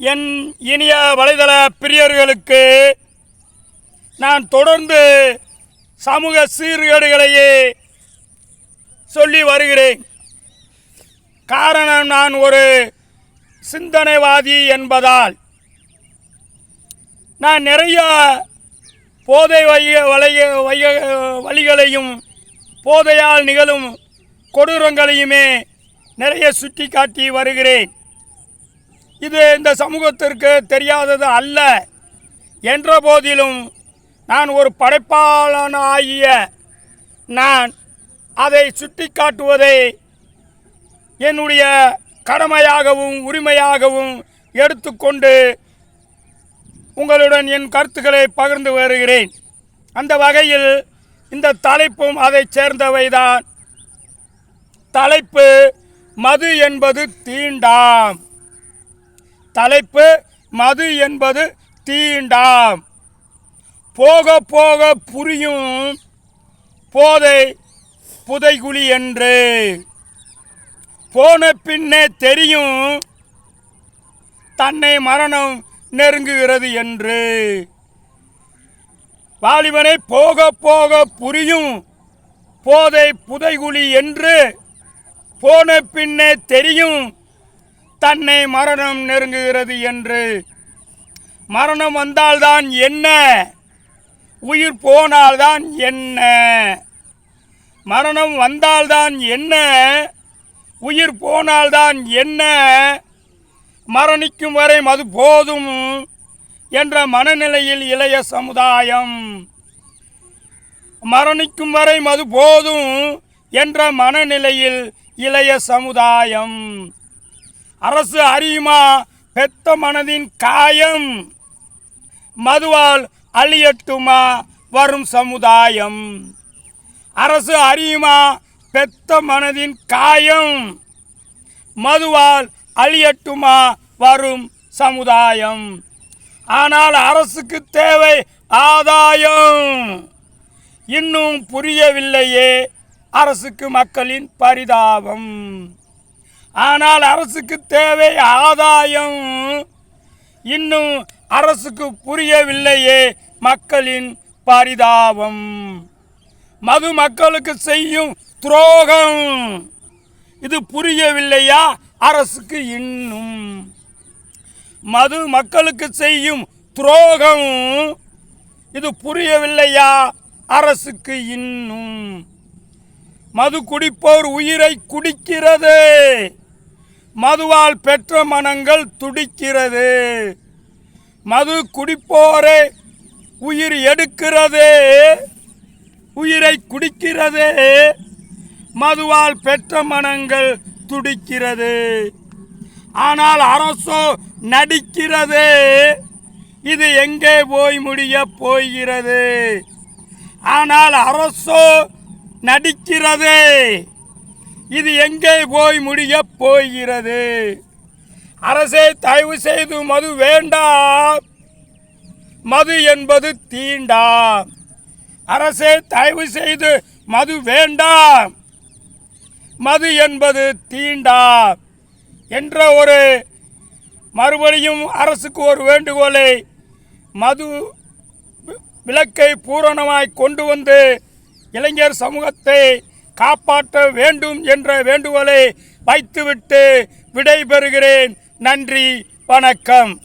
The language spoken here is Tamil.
என் இனிய வலைதள பிரியர்களுக்கு நான் தொடர்ந்து சமூக சீர்கேடுகளையே சொல்லி வருகிறேன். காரணம் நான் ஒரு சிந்தனைவாதி என்பதால் நான் நிறைய போதை வைய வலைய வைய வழிகளையும் போதையால் நிகழும் கொடூரங்களையுமே நிறைய சுட்டி காட்டி வருகிறேன். இது இந்த சமூகத்திற்கு தெரியாதது அல்ல. என்ற போதிலும் நான் ஒரு படைப்பாளனாகிய நான் அதை சுட்டிக்காட்டுவதை என்னுடைய கடமையாகவும் உரிமையாகவும் எடுத்துக்கொண்டு உங்களுடன் என் கருத்துக்களை பகிர்ந்து வருகிறேன். அந்த வகையில் இந்த தலைப்பும் அதைச் சேர்ந்தவைதான். தலைப்பு மது என்பது தீண்டாம். தலைப்பு மது என்பது தீண்டாம். போக போக புரியும் போதை புதைகுழி என்று. போன பின்னே தெரியும் தன்னை மரணம் நெருங்குகிறது என்று. வாலிபனை போக போக புரியும் போதை புதைகுழி என்று. போன பின்னே தெரியும் தன்னை மரணம் நெருங்குகிறது என்று. மரணம் வந்தால்தான் என்ன? உயிர் போனால்தான் என்ன? மரணம் வந்தால்தான் என்ன? உயிர் போனால்தான் என்ன? மரணிக்கும் வரை அது போதும் என்ற மனநிலையில் இளைய சமுதாயம். மரணிக்கும் வரை அது போதும் என்ற மனநிலையில் இளைய சமுதாயம். அரசு அறியுமா? பெத்த மனதின் காயம். மதுவால் அழியட்டுமா? வரும் சமுதாயம். அரசு அறியுமா? பெத்த மனதின் காயம். மதுவால் அழியட்டுமா? வரும் சமுதாயம். ஆனால் அரசுக்கு தேவை ஆதாயம். இன்னும் புரியவில்லையே அரசுக்கு மக்களின் பரிதாபம். ஆனால் அரசுக்கு தேவை ஆதாயம். இன்னும் அரசுக்கு புரியவில்லையே மக்களின் பரிதாபம். மது மக்களுக்கு செய்யும் துரோகம். இது புரியவில்லையா அரசுக்கு இன்னும்? மது மக்களுக்கு செய்யும் துரோகம். இது புரியவில்லையா அரசுக்கு இன்னும்? மது குடிப்போர் உயிரை குடிக்கிறது. மதுவால் பெற்ற மனங்கள் துடிக்கிறது. மது குடிப்போரை உயிர் எடுக்கிறது. உயிரை குடிக்கிறது. மதுவால் பெற்ற மனங்கள் துடிக்கிறது. ஆனால் அரசோ நடிக்கிறது. இது எங்கே போய் முடிய போகிறது? ஆனால் அரசோ நடிக்கிறது. இது எங்கே போய் முடிய போகிறது? அரசே தயவு செய்து மது வேண்டாம் மது என்பது தீண்டாம் அரசே தயவு செய்து மது வேண்டாம் மது என்பது தீண்டாம் என்ற ஒரு மறுபடியும் அரசுக்கு ஒரு வேண்டுகோளை மது வி- விலக்கை பூரணமாய் கொண்டு வந்து இளைஞர் சமூகத்தை காப்பாற்ற வேண்டும் என்ற வேண்டுகோளை வைத்துவிட்டு விடைபெறுகிறேன். நன்றி வணக்கம்.